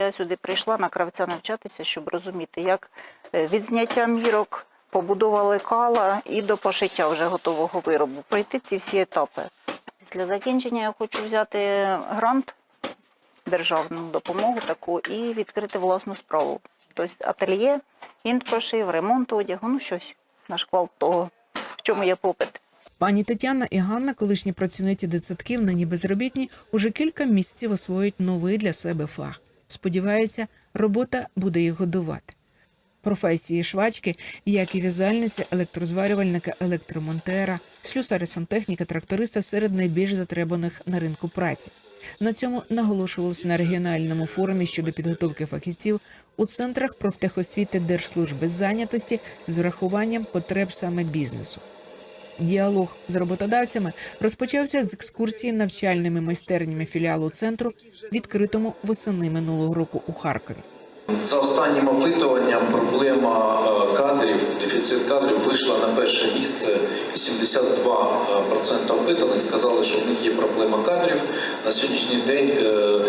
Я сюди прийшла на кравця навчатися, щоб розуміти, як е, від зняття мірок, побудова лекала і до пошиття вже готового виробу. Пройти ці всі етапи. Після закінчення я хочу взяти грант, державну допомогу таку і відкрити власну справу. Тобто ательє, інтпошив, ремонт одягу, ну щось на шквал того, в чому є попит. Пані Тетяна і Ганна, колишні працівниці дитсадків, нині безробітні, уже кілька місяців освоюють новий для себе фах. Сподіваються, робота буде їх годувати. Професії швачки, як і в'язальниці, електрозварювальника, електромонтера, слюсаря сантехніка, тракториста серед найбільш затребаних на ринку праці. На цьому наголошувалося на регіональному форумі щодо підготовки фахівців у центрах профтехосвіти Держслужби зайнятості з врахуванням потреб саме бізнесу. Діалог з роботодавцями розпочався з екскурсії навчальними майстернями філіалу центру, відкритому восени минулого року у Харкові. За останнім опитуванням проблема е, кадрів, дефіцит кадрів вийшла на перше місце. І 72% опитаних сказали, що в них є проблема кадрів. На сьогоднішній день е, е,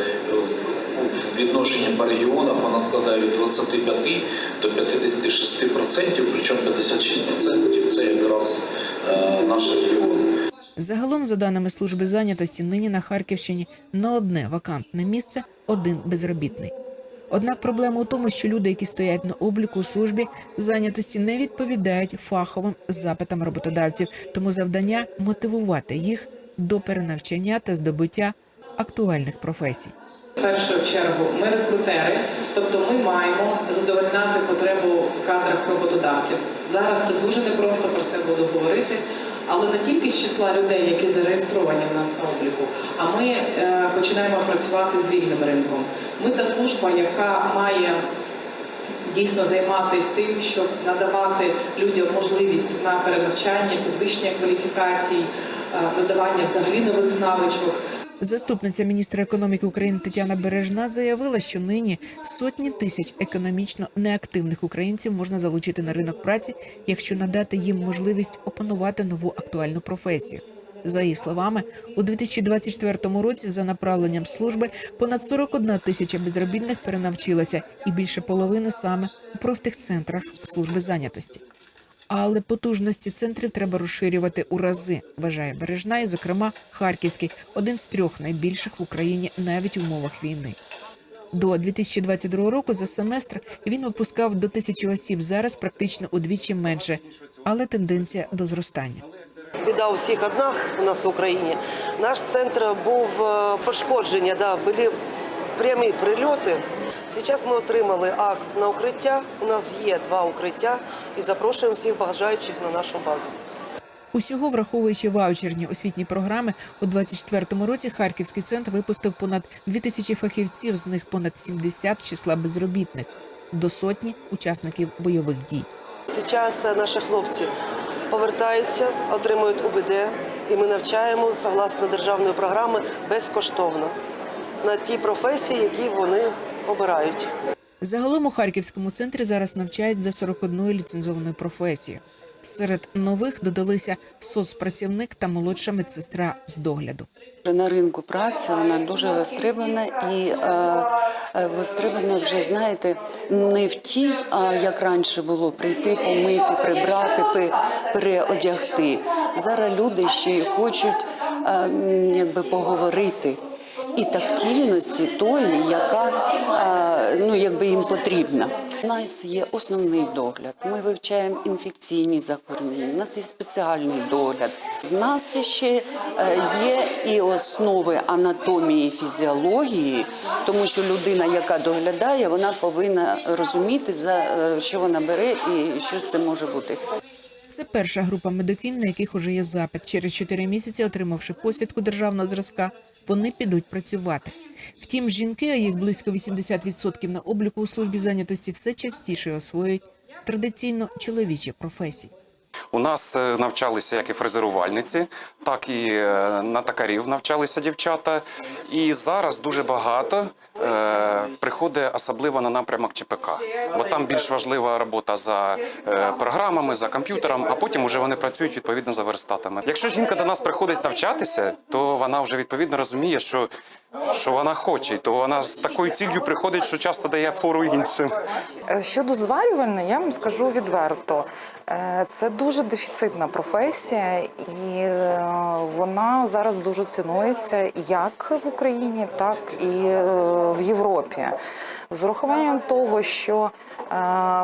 відношенні по регіонах вона складає від 25 до 56%, причому 56% це якраз е. Загалом, за даними служби зайнятості, нині на Харківщині на одне вакантне місце один безробітний. Однак проблема у тому, що люди, які стоять на обліку у службі зайнятості, не відповідають фаховим запитам роботодавців, тому завдання мотивувати їх до перенавчання та здобуття актуальних професій. В першу чергу ми рекрутери, тобто ми маємо задовольняти потребу в кадрах роботодавців. Зараз це дуже непросто про це буду говорити, але не тільки з числа людей, які зареєстровані в нас на обліку, а ми е, починаємо працювати з вільним ринком. Ми та служба, яка має дійсно займатися тим, щоб надавати людям можливість на перенавчання, підвищення кваліфікацій, е, додавання взагалі нових навичок. Заступниця міністра економіки України Тетяна Бережна заявила, що нині сотні тисяч економічно неактивних українців можна залучити на ринок праці, якщо надати їм можливість опанувати нову актуальну професію. За її словами, у 2024 році за направленням служби понад 41 тисяча безробітних перенавчилася, і більше половини саме у профтехцентрах служби зайнятості. Але потужності центрів треба розширювати у рази, вважає Бережна, і, зокрема, Харківський один з трьох найбільших в Україні навіть в умовах війни. До 2022 року за семестр він випускав до тисячі осіб. Зараз практично удвічі менше, але тенденція до зростання. Біда у всіх одна у нас в Україні. Наш центр був е, пошкодження, да, були прямі прильоти. Зараз ми отримали акт на укриття. У нас є два укриття і запрошуємо всіх бажаючих на нашу базу. Усього, враховуючи ваучерні освітні програми, у 2024 році Харківський центр випустив понад 2000 фахівців, з них понад 70 з числа безробітних, до сотні учасників бойових дій. Зараз е, наші хлопці повертаються, отримують УБД, і ми навчаємо согласно державної програми безкоштовно на ті професії, які вони обирають. Загалом у Харківському центрі зараз навчають за 41 ліцензованою професією. Серед нових додалися соцпрацівник та молодша медсестра з догляду. На ринку праці вона дуже востребована і е, е, востребована вже, знаєте, не в тій, а як раніше було прийти, помити, прибрати, переодягти. Зараз люди ще й хочуть е, якби поговорити. І тактильності тої, яка е, ну якби їм потрібна. У нас є основний догляд. Ми вивчаємо інфекційні захворювання. У нас є спеціальний догляд. В нас ще е, є і основи анатомії фізіології, тому що людина, яка доглядає, вона повинна розуміти за е, що вона бере і що це може бути. Це перша група медикинь, на яких уже є запит. Через 4 місяці, отримавши посвідку державного зразка, вони підуть працювати. Втім, жінки, а їх близько 80% на обліку у службі зайнятості, все частіше освоюють традиційно чоловічі професії. У нас е, навчалися як і фрезерувальниці, так і е, на токарів навчалися дівчата. І зараз дуже багато е, приходить особливо на напрямок ЧПК, бо там більш важлива робота за е, програмами, за комп'ютером, а потім вже вони працюють відповідно за верстатами. Якщо жінка до нас приходить навчатися, то вона вже відповідно розуміє, що, що вона хоче, то вона з такою ціллю приходить, що часто дає фору іншим. Е, Щодо зварювальної, я вам скажу відверто. Е, Це дуже дефіцитна професія, і е, вона зараз дуже цінується як в Україні, так і е, в Європі. З урахуванням того, що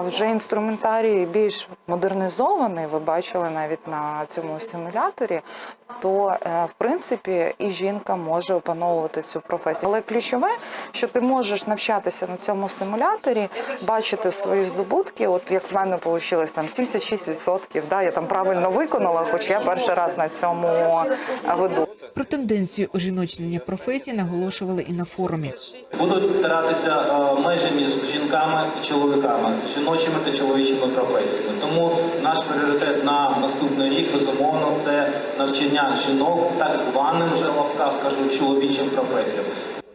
вже інструментарій більш модернізований, ви бачили навіть на цьому симуляторі, то в принципі і жінка може опановувати цю професію. Але ключове, що ти можеш навчатися на цьому симуляторі, бачити свої здобутки. От як в мене вийшло там 76%, да, я там правильно виконала, хоч я перший раз на цьому е, веду. Про тенденцію ожіночнення професії наголошували і на форумі. Будуть старатися е, межі між жінками і чоловіками, жіночими та чоловічими професіями. Тому наш пріоритет на наступний рік безумовно це навчання жінок, так званим вже в лапках кажу, чоловічим професіям.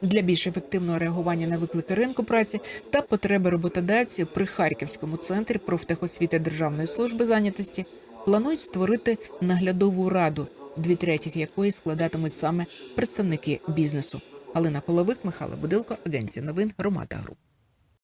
Для більш ефективного реагування на виклики ринку праці та потреби роботодавців при Харківському центрі профтехосвіти Державної служби зайнятості планують створити наглядову раду, дві третіх якої складатимуть саме представники бізнесу. Галина Половик, Михайло Будилко, агенція новин Громада Груп.